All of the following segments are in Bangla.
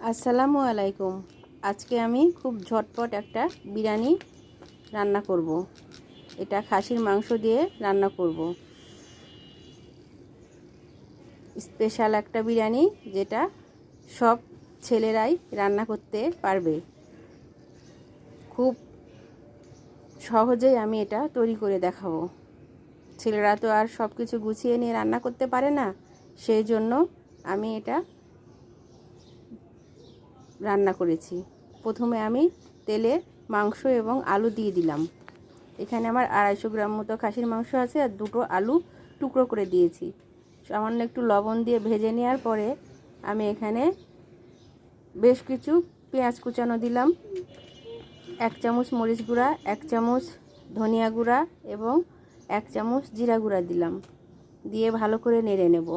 আসসালামু আলাইকুম আজকে আমি খুব ঝটপট একটা বিরিয়ানি রান্না করব। এটা খাসির মাংস দিয়ে রান্না করব। স্পেশাল একটা বিরিয়ানি যেটা সব ছেলেরাই রান্না করতে পারবে খুব সহজেই আমি এটা তৈরি করে দেখাবো ছেলেরা তো আর সব কিছু গুছিয়ে নিয়ে রান্না করতে পারে না, সেই জন্য আমি এটা রান্না করেছি। প্রথমে আমি তেলে মাংস এবং আলু দিয়ে দিলাম। এখানে আমার আড়াইশো গ্রাম মতো খাসির মাংস আছে আর দুটো আলু টুকরো করে দিয়েছি। সামান্য একটু লবণ দিয়ে ভেজে নেওয়ার পরে আমি এখানে বেশ কিছু পেঁয়াজ কুচানো দিলাম। এক চামচ মরিচ গুঁড়া, এক চামচ ধনিয়া গুঁড়া এবং এক চামচ জিরা গুঁড়া দিলাম। দিয়ে ভালো করে নেড়ে নেব।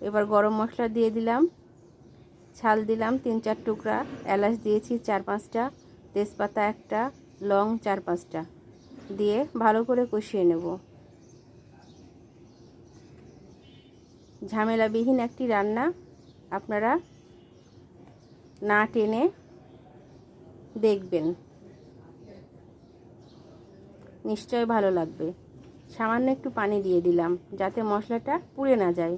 এবার গরম মশলা দিয়ে দিলাম। ছাল দিলাম তিন চার টুকরা, এলাচ দিয়েছি চার পাঁচটা, তেজপাতা একটা, লং চার পাঁচটা। দিয়ে ভালো করে কষিয়ে নেব। ঝামেলাবিহীন একটি রান্না, আপনারা না টেনে দেখবেন। নিশ্চয় ভালো লাগবে। সামান্য একটু পানি দিয়ে দিলাম, যাতে মশলাটা পুড়ে না যায়।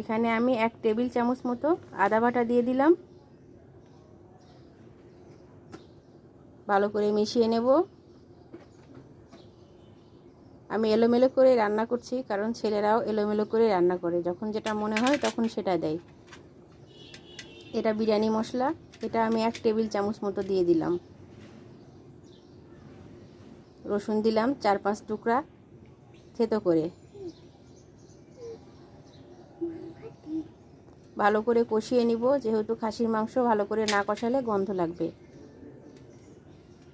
এখানে আমি এক টেবিল চামচ মতো আদা বাটা দিয়ে দিলাম। ভালো করে মিশিয়ে নেব। আমি এলোমেলো করে রান্না করছি, কারণ ছেলেরাও এলোমেলো করে রান্না করে। যখন যেটা মনে হয় তখন সেটা দেয়। এটা বিরিয়ানি মশলা, এটা আমি এক টেবিল চামচ মতো দিয়ে দিলাম। রসুন দিলাম চার পাঁচ টুকরা থেতো করে। ভালো করে কষিয়ে নিব। যেহেতু খাসির মাংস ভালো করে না কষালে গন্ধ লাগবে।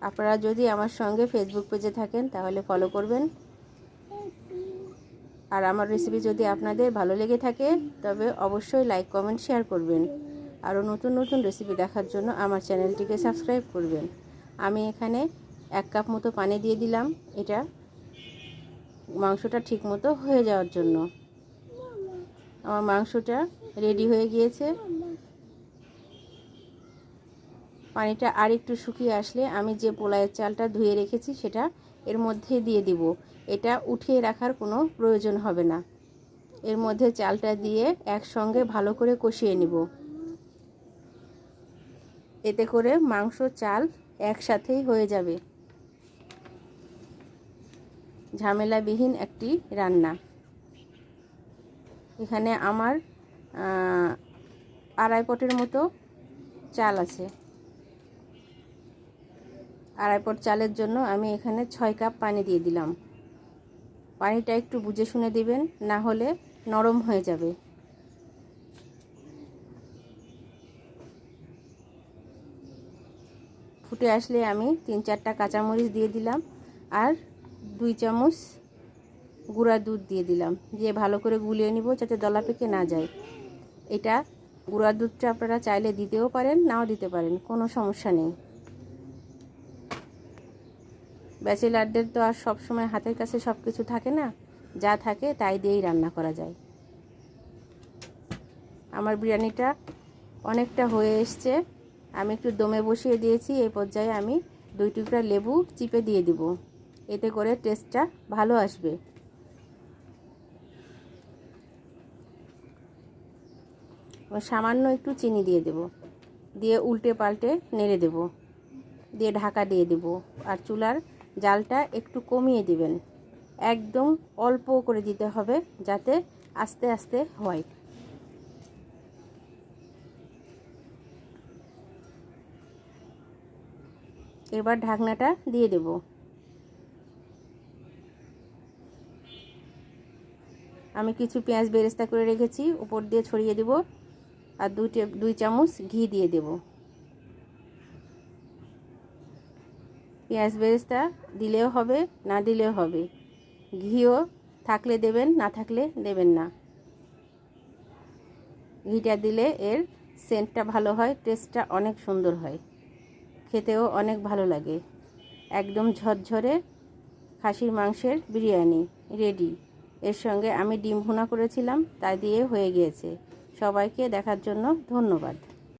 আপনারা যদি আমার সঙ্গে ফেসবুক পেজে থাকেন, তাহলে ফলো করবেন। আর আমার রেসিপি যদি আপনাদের ভালো লেগে থাকে, তবে অবশ্যই লাইক কমেন্ট শেয়ার করবেন। আরও নতুন নতুন রেসিপি দেখার জন্য আমার চ্যানেলটিকে সাবস্ক্রাইব করবেন। আমি এখানে এক কাপ মতো পানি দিয়ে দিলাম। এটা মাংসটা ঠিক মতো হয়ে যাওয়ার জন্য। আমার মাংসটা রেডি হয়ে গিয়েছে। পানিটা আর একটু শুকিয়ে আসলে আমি যে পোলায়ের চালটা ধুয়ে রেখেছি সেটা এর মধ্যে দিয়ে দিব। এটা উঠিয়ে রাখার কোনো প্রয়োজন হবে না। এর মধ্যে চালটা দিয়ে একসঙ্গে ভালো করে কষিয়ে নিব। এতে করে মাংস, চাল একসাথেই হয়ে যাবে। ঝামেলাবিহীন একটি রান্না। এখানে আমার আড়াই পটের মতো চাল আছে। আড়াই পট চালের জন্য আমি এখানে ছয় কাপ পানি দিয়ে দিলাম। পানিটা একটু বুঝে শুনে দিবেন, না হলে নরম হয়ে যাবে। ফুটে আসলে আমি তিন চারটা কাঁচামরিচ দিয়ে দিলাম আর দুই চামচ গুঁড়া দুধ দিয়ে দিলাম। দিয়ে ভালো করে গুলিয়ে নিব যাতে দলা পেকে না যায়। এটা গুঁড়া দুধটা আপনারা চাইলে দিতেও পারেন, নাও দিতে পারেন, কোনো সমস্যা নেই। ব্যাচেলারদের তো আর সব সময় হাতের কাছে সব কিছু থাকে না, যা থাকে তাই দিয়েই রান্না করা যায়। আমার বিরিয়ানিটা অনেকটা হয়ে এসছে, আমি একটু দমে বসিয়ে দিয়েছি, এই পর্যায়ে আমি দুই টুকরা লেবু চিপে দিয়ে দিব, এতে করে টেস্টটা ভালো আসবে। সামান্য একটু চিনি দিয়ে দেব। দিয়ে উল্টে পাল্টে নেড়ে দেব। দিয়ে ঢাকা দিয়ে দেব। আর চুলার জালটা একটু কমিয়ে দিবেন। একদম অল্প করে দিতে হবে যাতে আস্তে আস্তে হয়। এবার ঢাকনাটা দিয়ে দেব। আমি কিছু পেঁয়াজ বেরেস্তা করে রেখেছি। উপর দিয়ে ছড়িয়ে দেব। আর দুই দুই চামচ ঘি দিয়ে দেব। পেঁয়াজ বেরেস্তা দিলেও হবে, না দিলেও হবে। ঘিও থাকলে দেবেন, না থাকলে দেবেন না। ঘিটা দিলে এর সেন্টটা ভালো হয় টেস্টটা অনেক সুন্দর হয়। খেতেও অনেক ভালো লাগে। একদম ঝরঝরে খাসির মাংসের বিরিয়ানি রেডি। এর সঙ্গে আমি ডিম ভুনা করেছিলাম তাই দিয়ে হয়ে গিয়েছে। সবাইকে দেখার জন্য ধন্যবাদ।